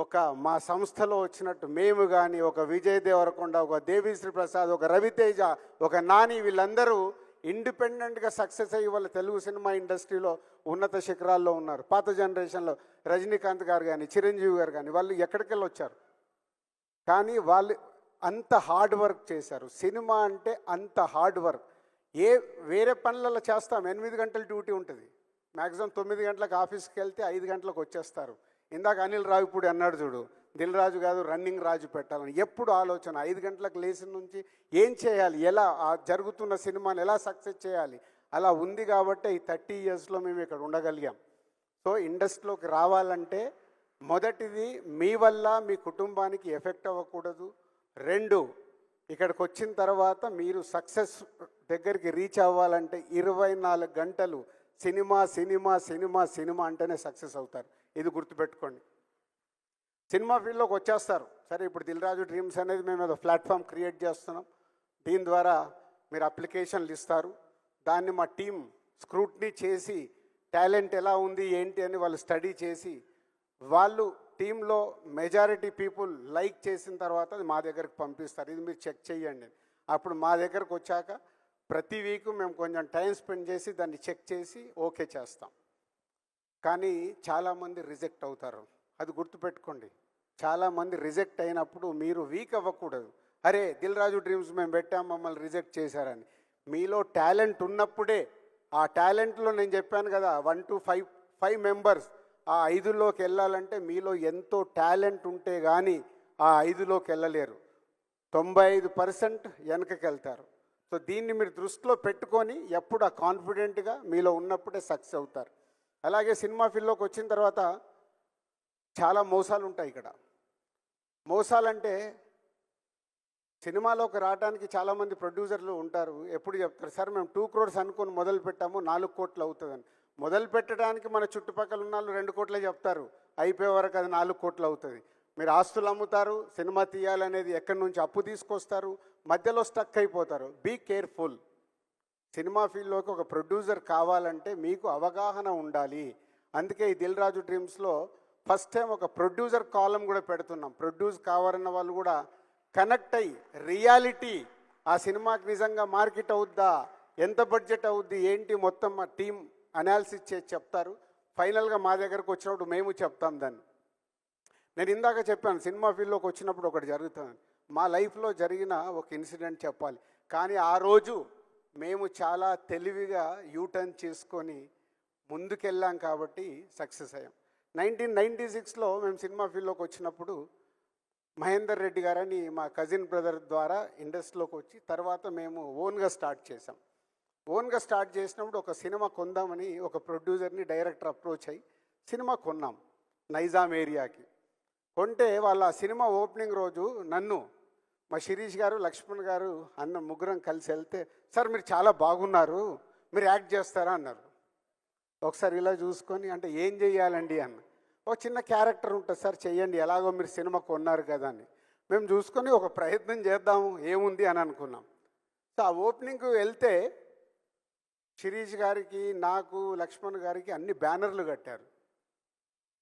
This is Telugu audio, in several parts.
ఒక మా సంస్థలో వచ్చినట్టు మేము కానీ ఒక విజయ్ దేవరకొండ ఒక దేవిశ్రీ ప్రసాద్ ఒక రవితేజ ఒక నాని వీళ్ళందరూ ఇండిపెండెంట్గా సక్సెస్ అయ్యి వాళ్ళ తెలుగు సినిమా ఇండస్ట్రీలో ఉన్నత శిఖరాల్లో ఉన్నారు. పాత జనరేషన్లో రజనీకాంత్ గారు కానీ చిరంజీవి గారు కానీ వాళ్ళు ఎక్కడికెళ్ళి వచ్చారు? కానీ వాళ్ళు అంత హార్డ్ వర్క్ చేశారు. సినిమా అంటే అంత హార్డ్ వర్క్. ఏ వేరే పనులలో చేస్తాం. ఎనిమిది గంటల డ్యూటీ ఉంటుంది. మ్యాక్సిమం తొమ్మిది గంటలకు ఆఫీస్కి వెళ్తే ఐదు గంటలకు వచ్చేస్తారు. ఇందాక అనిల్ రావిపూడి అన్నాడు చూడు దిల్ రాజు కాదు రన్నింగ్ రాజు పెట్టాలని. ఎప్పుడు ఆలోచన ఐదు గంటలకు లేచిన నుంచి ఏం చేయాలి? ఎలా? ఆ జరుగుతున్న సినిమాని ఎలా సక్సెస్ చేయాలి? అలా ఉంది కాబట్టి ఈ థర్టీ ఇయర్స్లో మేము ఇక్కడ ఉండగలిగాం. సో ఇండస్ట్రీలోకి రావాలంటే మొదటిది మీ వల్ల మీ కుటుంబానికి ఎఫెక్ట్ అవ్వకూడదు. రెండు ఇక్కడికి వచ్చిన తర్వాత మీరు సక్సెస్ దగ్గరికి రీచ్ అవ్వాలంటే ఇరవై నాలుగు గంటలు సినిమా సినిమా సినిమా సినిమా అంటేనే సక్సెస్ అవుతారు. ఇది గుర్తుపెట్టుకోండి. సినిమా ఫీల్డ్లోకి వచ్చేస్తారు. సరే ఇప్పుడు దిల్ రాజు డ్రీమ్స్ అనేది మేము ఏదో ప్లాట్ఫామ్ క్రియేట్ చేస్తున్నాం. దీని ద్వారా మీరు అప్లికేషన్లు ఇస్తారు. దాన్ని మా టీం స్క్రూట్నీ చేసి టాలెంట్ ఎలా ఉంది ఏంటి అని వాళ్ళు స్టడీ చేసి వాళ్ళు టీంలో మెజారిటీ పీపుల్ లైక్ చేసిన తర్వాత అది మా దగ్గరికి పంపిస్తారు. ఇది మీరు చెక్ చేయండి. అప్పుడు మా దగ్గరకు వచ్చాక ప్రతి వీక్ మేము కొంచెం టైం స్పెండ్ చేసి దాన్ని చెక్ చేసి ఓకే చేస్తాం. కానీ చాలామంది రిజెక్ట్ అవుతారు. అది గుర్తుపెట్టుకోండి. చాలామంది రిజెక్ట్ అయినప్పుడు మీరు వీక్ అవ్వకూడదు. అరే దిల్ రాజు డ్రీమ్స్ మేము పెట్టాం మమ్మల్ని రిజెక్ట్ చేశారని. మీలో టాలెంట్ ఉన్నప్పుడే ఆ టాలెంట్లో నేను చెప్పాను కదా one two five five members ఆ ఐదులోకి వెళ్ళాలంటే మీలో ఎంతో టాలెంట్ ఉంటే కానీ ఆ ఐదులోకి వెళ్ళలేరు. తొంభై ఐదు పర్సెంట్ వెనకకి వెళ్తారు సో దీన్ని మీరు దృష్టిలో పెట్టుకొని ఎప్పుడు ఆ కాన్ఫిడెంట్గా మీలో ఉన్నప్పుడే సక్సెస్ అవుతారు. అలాగే సినిమా ఫీల్డ్లోకి వచ్చిన తర్వాత చాలా మోసాలు ఉంటాయి ఇక్కడ. మోసాలంటే సినిమాలోకి రావడానికి చాలామంది ప్రొడ్యూసర్లు ఉంటారు. ఎప్పుడు చెప్తారు సార్ మేము టూ క్రోడ్స్ అనుకొని మొదలు పెట్టాము నాలుగు కోట్లు అవుతుందని. మొదలు పెట్టడానికి మన చుట్టుపక్కల ఉన్న వాళ్ళు రెండు కోట్లే చెప్తారు. అయిపోయే వరకు అది నాలుగు కోట్లు అవుతుంది. మీరు ఆస్తులు అమ్ముతారు సినిమా తీయాలనేది ఎక్కడి నుంచి అప్పు తీసుకొస్తారు మధ్యలో స్టక్ అయిపోతారు. Be careful. సినిమా ఫీల్డ్లోకి ఒక ప్రొడ్యూసర్ కావాలంటే మీకు అవగాహన ఉండాలి. అందుకే ఈ దిల్ రాజు డ్రీమ్స్లో ఫస్ట్ టైం ఒక ప్రొడ్యూసర్ కాలం కూడా పెడుతున్నాం. ప్రొడ్యూస్ కావాలన్న వాళ్ళు కూడా కనెక్ట్ అయ్యి రియాలిటీ ఆ సినిమాకి నిజంగా మార్కెట్ అవుద్దా ఎంత బడ్జెట్ అవుద్ది ఏంటి మొత్తం మా టీం అనాలిసిస్ చేసి చెప్తారు. ఫైనల్గా మా దగ్గరకు వచ్చినప్పుడు మేము చెప్తాం దాన్ని. నేను ఇందాక చెప్పాను సినిమా ఫీల్డ్లోకి వచ్చినప్పుడు ఒకటి జరుగుతుంది. మా లైఫ్లో జరిగిన ఒక ఇన్సిడెంట్ చెప్పాలి. కానీ ఆ రోజు మేము చాలా తెలివిగా యూటర్న్ చేసుకొని ముందుకెళ్ళాం కాబట్టి సక్సెస్ అయ్యాం. నైన్టీన్ నైంటీ సిక్స్లో మేము సినిమా ఫీల్డ్లోకి వచ్చినప్పుడు మహేందర్ రెడ్డి గారని మా కజిన్ బ్రదర్ ద్వారా ఇండస్ట్రీలోకి వచ్చి తర్వాత మేము ఓన్గా స్టార్ట్ చేసాం ఓన్గా స్టార్ట్ చేసినప్పుడు ఒక సినిమా కొందామని ఒక ప్రొడ్యూసర్ని డైరెక్టర్ అప్రోచ్ అయ్యి సినిమా కొన్నాం నైజాం ఏరియాకి. కొంటే వాళ్ళ సినిమా ఓపెనింగ్ రోజు నన్ను మా శిరీష్ గారు లక్ష్మణ్ గారు అన్న ముగ్గురం కలిసి వెళ్తే సార్ మీరు చాలా బాగున్నారు మీరు యాక్ట్ చేస్తారా? అన్నారు. ఒకసారి ఇలా చూసుకొని అంటే ఏం చేయాలండి అన్న. ఒక చిన్న క్యారెక్టర్ ఉంటుంది సార్ చెయ్యండి ఎలాగో మీరు సినిమా కొన్నారు కదా అని. మేము చూసుకొని ఒక ప్రయత్నం చేద్దాము ఏముంది అని అనుకున్నాం. సో ఆ ఓపెనింగ్కి వెళ్తే శిరీష్ గారికి నాకు లక్ష్మణ్ గారికి అన్ని బ్యానర్లు కట్టారు.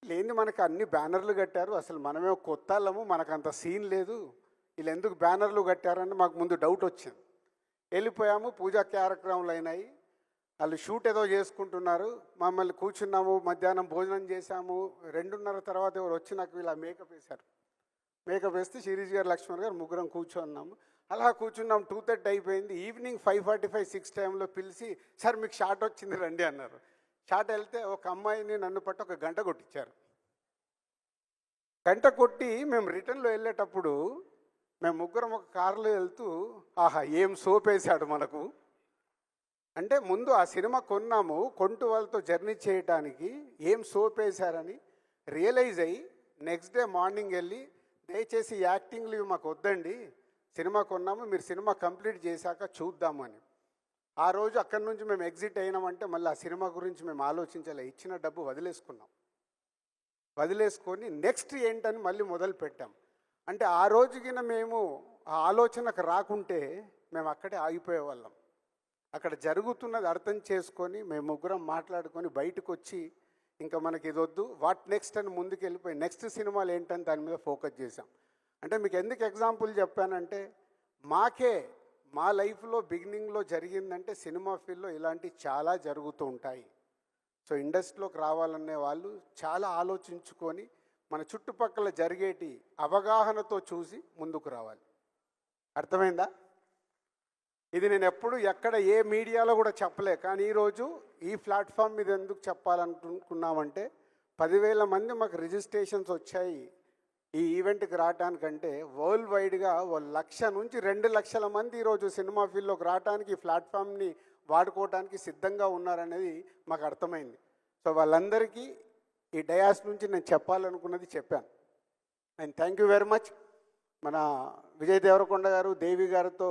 లేని మనకు అన్ని బ్యానర్లు కట్టారు అసలు మనమే కొత్తాళ్ళము మనకు అంత సీన్ లేదు. వీళ్ళు ఎందుకు బ్యానర్లు కట్టారని మాకు ముందు డౌట్ వచ్చింది. వెళ్ళిపోయాము పూజా కార్యక్రమాలు అయినాయి. వాళ్ళు షూట్ ఏదో చేసుకుంటున్నారు మమ్మల్ని కూర్చున్నాము మధ్యాహ్నం భోజనం చేశాము. రెండున్నర తర్వాత ఎవరు వచ్చి నాకు ఇలా మేకప్ వేశారు. మేకప్ వేస్తే సిరీజ్ గారు లక్ష్మణ్ గారు ముగ్గురం కూర్చున్నాము. అలా కూర్చున్నాం టూ థర్టీ అయిపోయింది. Evening five forty five six టైంలో పిలిచి సార్ మీకు షార్ట్ వచ్చింది రండి అన్నారు. షార్ట్ వెళ్తే ఒక అమ్మాయిని నన్ను పట్టి ఒక గంట కొట్టించారు. గంట కొట్టి మేము రిటర్న్లో వెళ్ళేటప్పుడు మేము ముగ్గురం ఒక కారులో వెళ్తూ ఆహా ఏం సోప్ వేశాడు మనకు? అంటే ముందు ఆ సినిమా కొన్నాము కొంటు వాళ్ళతో జర్నీ చేయడానికి ఏం సోప్ వేశారని రియలైజ్ అయ్యి నెక్స్ట్ డే మార్నింగ్ వెళ్ళి దయచేసి యాక్టింగ్లు ఇవి మాకు వద్దండి సినిమా కొన్నాము మీరు సినిమా కంప్లీట్ చేశాక చూద్దాము అని. ఆ రోజు అక్కడి నుంచి మేము ఎగ్జిట్ అయినామంటే మళ్ళీ ఆ సినిమా గురించి మేము ఆలోచించాలి ఇచ్చిన డబ్బు వదిలేసుకున్నాం. వదిలేసుకొని నెక్స్ట్ ఏంటని మళ్ళీ మొదలు పెట్టాం అంటే ఆ రోజుకిన మేము ఆ ఆలోచనకు రాకుంటే మేము అక్కడే ఆగిపోయే వాళ్ళం అక్కడ జరుగుతున్నది అర్థం చేసుకొని మేము ముగ్గురం మాట్లాడుకొని బయటకు వచ్చి ఇంకా మనకి ఇది వద్దు వాట్ నెక్స్ట్ అని ముందుకు వెళ్ళిపోయి నెక్స్ట్ సినిమాలు ఏంటని దాని మీద ఫోకస్ చేశాం. అంటే మీకు ఎందుకు ఎగ్జాంపుల్ చెప్పానంటే మాకే మా లైఫ్లో బిగినింగ్లో జరిగిందంటే సినిమా ఫీల్డ్లో ఇలాంటివి చాలా జరుగుతూ ఉంటాయి. సో ఇండస్ట్రీలోకి రావాలనే వాళ్ళు చాలా ఆలోచించుకొని మన చుట్టుపక్కల జరిగేటి అవగాహనతో చూసి ముందుకు రావాలి. అర్థమైందా? ఇది నేను ఎప్పుడు ఎక్కడ ఏ మీడియాలో కూడా చెప్పలే. కానీ ఈరోజు ఈ ప్లాట్ఫామ్ మీద ఎందుకు చెప్పాలనుకున్నామంటే పదివేల మంది మాకు రిజిస్ట్రేషన్స్ వచ్చాయి ఈ ఈవెంట్కి రావడానికంటే వరల్డ్ వైడ్గా ఓ లక్ష నుంచి రెండు లక్షల మంది ఈరోజు సినిమా ఫీల్డ్లోకి రావడానికి ఈ ప్లాట్ఫామ్ని వాడుకోవడానికి సిద్ధంగా ఉన్నారనేది మాకు అర్థమైంది. సో వాళ్ళందరికీ ఈ డయాస్ నుంచి నేను చెప్పాలనుకున్నది చెప్పాను. And thank you very much మన విజయ్ దేవరకొండ గారు దేవి గారితో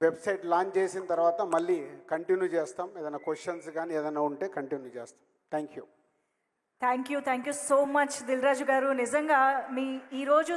వెబ్సైట్ లాంచ్ చేసిన తర్వాత మళ్ళీ కంటిన్యూ చేస్తాం. ఏదైనా క్వశ్చన్స్ కానీ ఏదైనా ఉంటే కంటిన్యూ చేస్తాం. Thank you thank you thank you so much Dil Raju గారు. నిజంగా మీ ఈరోజు